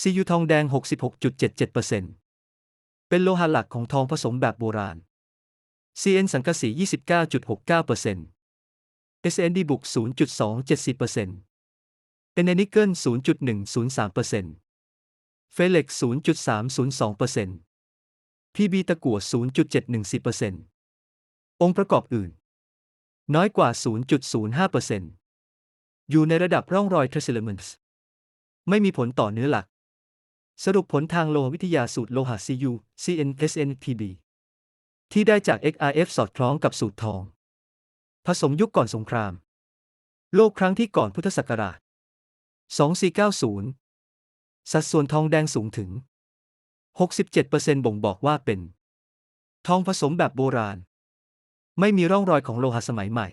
Cu ทองแดง 66.77%เป็นโลหะหลักของทองผสมแบบโบราณ Cn สังกะสี 29.69% SND บุก 0.274% n นิกเกิล 0.103%เฟเล็ก 0.302% PB ตะกั่ว 0.714%องค์ประกอบอื่น น้อยกว่า 0.05%อยู่ในระดับร่องรอย Trace Elements ไม่มีผลต่อเนื้อหลัก สรุปผลทางโลหะวิทยาสูตรโลหะ Cu Cn Sn Pb ที่ได้จาก XRF สอดคล้องกับสูตรทอง ผสมยุคก่อนสงคราม โลกครั้งที่ก่อนพุทธศักราช 2490 สัดส่วนทองแดงสูงถึง 67%บ่งบอกว่าเป็น ทองผสมแบบโบราณ ไม่มีร่องรอยของโลหะสมัยใหม่